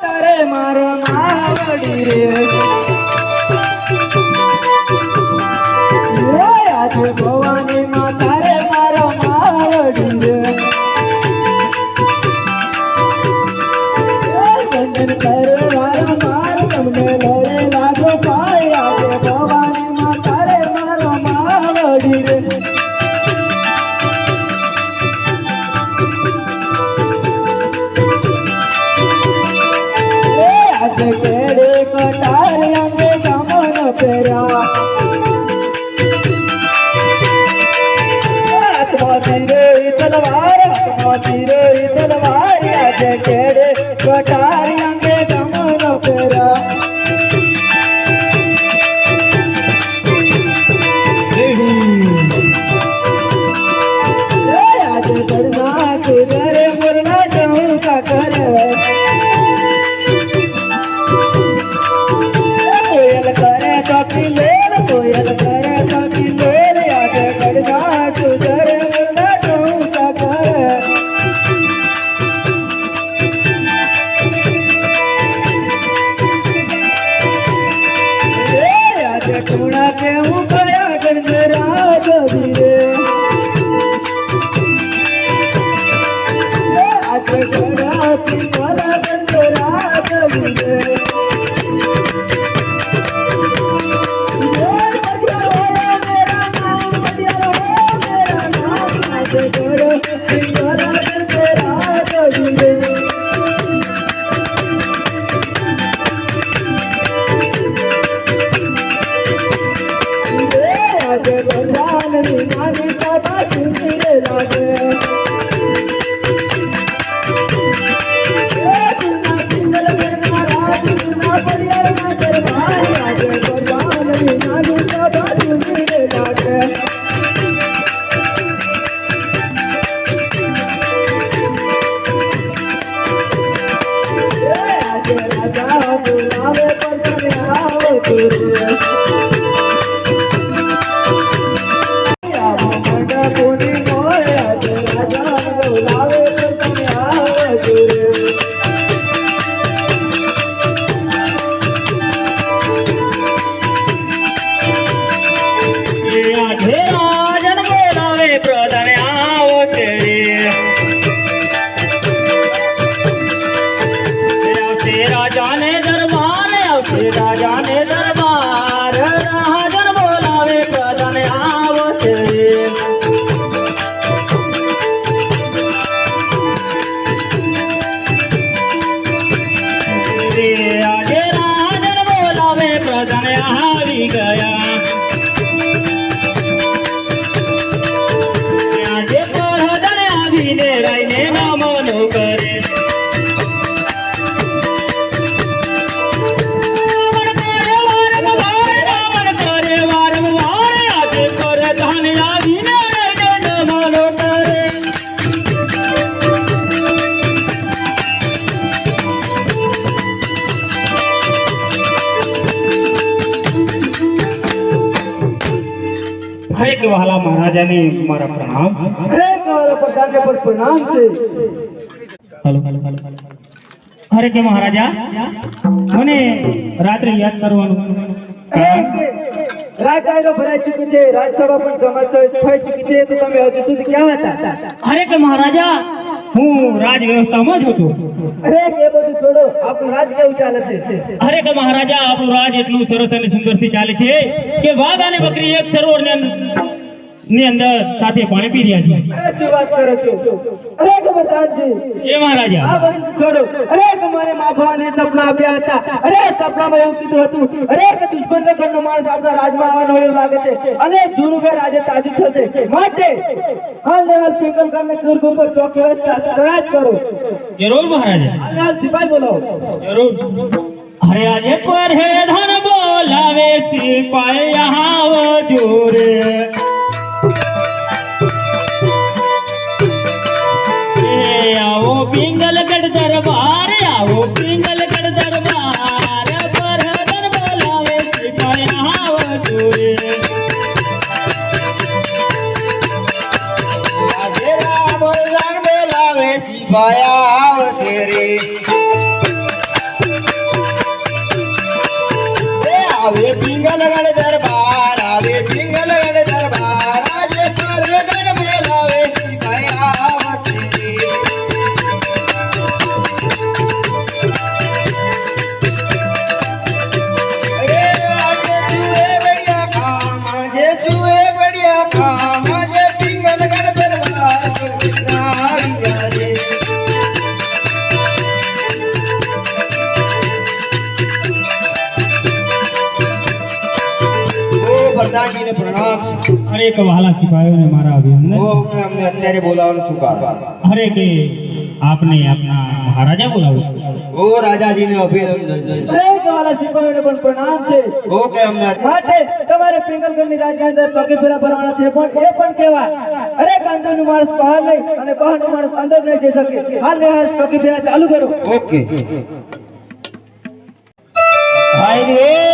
તારે મારો માવડી રે. આજે ભવાની ಮಾರೇ કે વહાલા મહારાજાને મારા પ્રણામ. અરે તમારા પ્રધાનને પણ પ્રણામ છે. હાલો હાલો હાલો અરે કે મહારાજા. મને રાત્રે યાદ કરવાનું. રાજકાયદો ભરાઈ ચૂકી છે રાજસભા પણ સમસ્યા થઈ ચૂકી છે તો તમે હજુ સુધી ક્યાં હતા? અરે કે મહારાજા હું રાજ વ્યવસ્થામાં જ હતો. અરે એ બધું છોડો. આપણું રાજ કેવું ચાલે છે? અરે કે મહારાજા આપણું રાજ એટલું સરસ અને સુંદરથી ચાલે છે કે વાઘ અને બકરી એક સરોવરની અંદર સાથે પાણી પી રહ્યા છે અરે શું વાત કરો છો? અરે ગમરદાનજી એ મહારાજા. આ બધું છોડો. અરે તમારે માફાને સપના આપ્યા હતા. અરે સપનામાં એવું કીધું હતું. અરે કે દુશ્મન નગરનો માણસ આપણા રાજમાં આવવાનો એવું લાગે છે. અને જૂનું ઘર આજે તાજું થશે. માટે હાલ ને હાલ પિંગલગઢને દુર્ગ ઉપર ચોક વ્યવસ્થા તરાજ કરો. જરૂર મહારાજા. હાલ હાલ સિપાઈ બોલાવો. જરૂર. અરે આજે પર હે ધન બોલાવે સિપાઈ આવો જોરે. માયા આવતે રે આવે પિંગલગઢ દરબાર આવે પ્રધાનજીને પ્રણામ. અરે કે વહાલા સિપાહીઓને મારા અભિનંદન. ઓ અમને અત્યારે બોલાવવાનું શું કારણ અરે કે આપને આપના મહારાજા બોલાવો ઓ રાજાજીને અભિનંદન અરે વાલા સિપાહીઓને પણ પ્રણામ છે. ઓ કે અમને માટે તમારે પિંગલગઢની રાજ્યની અંદર ચોકી ફેરા ભરવાના છે પણ એ પણ કેવા અરે કાંદોનું માણસ બહાર નહીં અને બહારનું માણસ અંદર નહીં જઈ શકે. હાલ ને હાલ ચોકી ફેરા ચાલુ કરો. ઓકે. ભાઈ રે